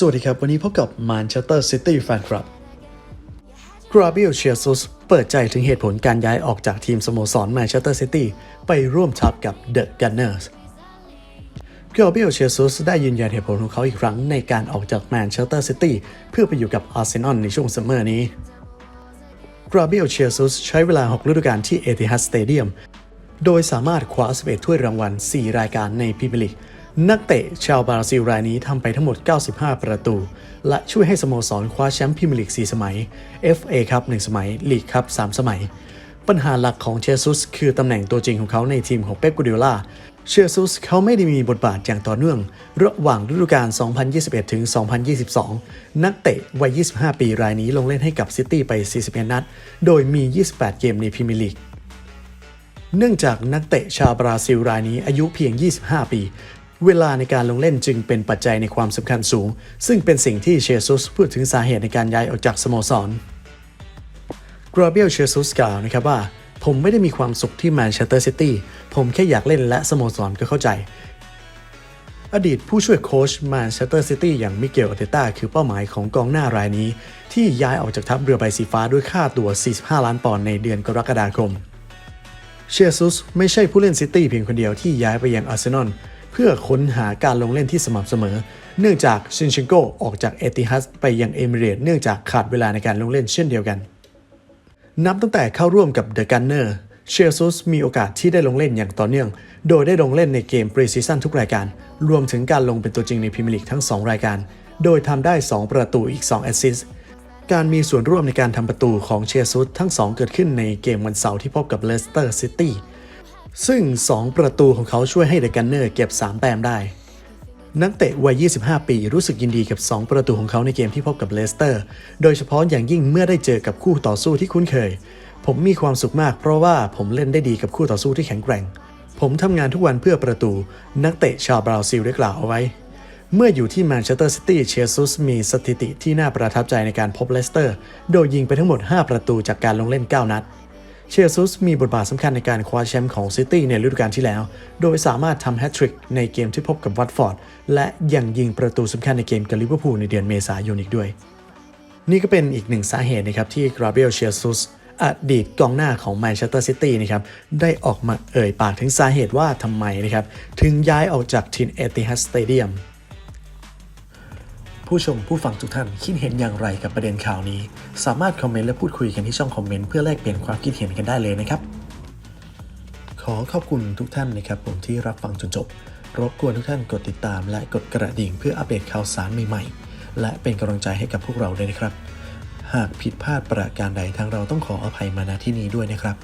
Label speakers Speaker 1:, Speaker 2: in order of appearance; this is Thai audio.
Speaker 1: สวัสดีครับ วันนี้พบกับ Manchester City Fan Club กราเบียลเชียซุสเปิดใจถึงเหตุผลการย้ายออกจากทีมสโมสรแมนเชสเตอร์ซิตี้ไปร่วมทัพกับเดอะกันเนอร์สกราเบียลเชียซุสได้ยืนยันเหตุผลของเขาอีกครั้งในการออกจากแมนเชสเตอร์ซิตี้เพื่อไปอยู่กับอาร์เซนอลในช่วงซัมเมอร์นี้กราเบียลเชียซุสใช้เวลา 6 ฤดูกาลที่เอติฮัดสเตเดียมโดยสามารถคว้า11ถ้วยรางวัล 4 รายการในพรีเมียร์ลีก นักเตะชาวบราซิลรายนี้ทำไปทั้งหมด 95 ประตู และช่วยให้สโมสรคว้าแชมป์พรีเมียร์ลีก 4 สมัย FA ครับ 1 สมัย ลีกครับ 3 สมัย ปัญหาหลักของเชซุสคือตำแหน่งตัวจริงของเขาในทีมของเป๊ปกูดิโอลาเชซุสเขาไม่ได้มีบทบาทอย่างต่อเนื่อง ระหว่างฤดูกาล 2021 ถึง 2022 นักเตะวัย 25 ปีรายนี้ลงเล่นให้กับซิตี้ไป 41 นัด โดยมี 28 เกมในพรีเมียร์ลีกเนื่องจากนักเตะชาวบราซิลรายนี้อายุเพียง 25 ปี เวลาในการลงเล่นจึงเป็นปัจจัยในความสำคัญสูง ซึ่งเป็นสิ่งที่เชซุสพูดถึงสาเหตุในการย้ายออกจากสโมสรกราเบียลเชซุสกล่าวนะครับว่า ผมไม่ได้มีความสุขที่แมนเชสเตอร์ซิตี้ผมแค่อยากเล่นและสโมสรก็เข้าใจ อดีตผู้ช่วยโค้ชแมนเชสเตอร์ซิตี้อย่างมิเกลอเตต้าคือเป้าหมายของกองหน้ารายนี้ ที่ย้ายออกจากทัพเรือใบสีฟ้าด้วยค่าตัว 45 ล้านปอนด์ในเดือนกรกฎาคมเชซุสไม่ใช่ผู้เล่นซิตี้เพียงคนเดียวที่ย้ายไปยังอาร์เซนอล เพื่อค้นหาการลงเล่นที่สม่ำเสมอ เนื่องจากชินเชิงโกออกจากเอติฮัดไปยังเอมิเรตเนื่องจากขาดเวลาในการลงเล่นเช่นเดียวกัน นับตั้งแต่เข้าร่วมกับเดอะกันเนอร์เชียซุสมีโอกาสที่ได้ลงเล่นอย่างต่อเนื่อง โดยได้ลงเล่นในเกมปรีซีซั่นทุกรายการ รวมถึงการลงเป็นตัวจริงในพรีเมียร์ลีกทั้ง 2 รายการ โดยทำได้ 2 ประตูอีก 2 แอสซิสต์การมีส่วนร่วมในการทำประตูของเชียซุสทั้ง 2 เกิดขึ้นในเกมวันเสาร์ที่พบกับเลสเตอร์ซิตี้ ซึ่ง 2 ประตูของเขาช่วยให้เดอะกันเนอร์เก็บ 3 แต้มได้ นักเตะวัย 25 ปีรู้สึกยินดีกับ 2 ประตูของเขาในเกมที่พบกับเลสเตอร์ โดยเฉพาะอย่างยิ่งเมื่อได้เจอกับคู่ต่อสู้ที่คุ้นเคย ผมมีความสุขมากเพราะว่าผมเล่นได้ดีกับคู่ต่อสู้ที่แข็งแกร่ง ผมทำงานทุกวันเพื่อประตู นักเตะชาวบราซิลได้กล่าวเอาไว้ เมื่ออยู่ที่แมนเชสเตอร์ซิตี้เชซุสมีสถิติที่น่าประทับใจในการพบเลสเตอร์ โดยยิงไปทั้งหมด 5 ประตูจากการลงเล่น 9 นัด เชซุสมีบทบาทสำคัญในการคว้าแชมป์ของซิตี้ในฤดูกาลที่แล้ว โดยสามารถทำแฮตทริกในเกมที่พบกับวัตฟอร์ด และยังยิงประตูสำคัญในเกมกับลิเวอร์พูลในเดือนเมษายนอีกด้วย นี่ก็เป็นอีกหนึ่งสาเหตุนะครับที่กราเบรียลเชซุสอดีตกองหน้าของแมนเชสเตอร์ซิตี้นะครับได้ออกมาเอ่ยปากถึงสาเหตุว่าทำไมนะครับถึงย้ายออกจากทีมเอติฮัดสเตเดียม ผู้ชมผู้ฟังทุกท่านคิดเห็นอย่างไรกับประเด็นข่าวนี้ สามารถคอมเมนต์และพูดคุยกันที่ช่องคอมเมนต์เพื่อแลกเปลี่ยนความคิดเห็นกันได้เลยนะครับ ขอขอบคุณทุกท่านนะครับผมที่รับฟังจนจบ รบกวนทุกท่านกดติดตาม และกดกระดิ่งเพื่ออัปเดตข่าวสารใหม่ๆ และเป็นกำลังใจให้กับพวกเราด้วยนะครับ หากผิดพลาดประการใดทางเราต้องขออภัยมาณที่นี้ด้วยนะครับ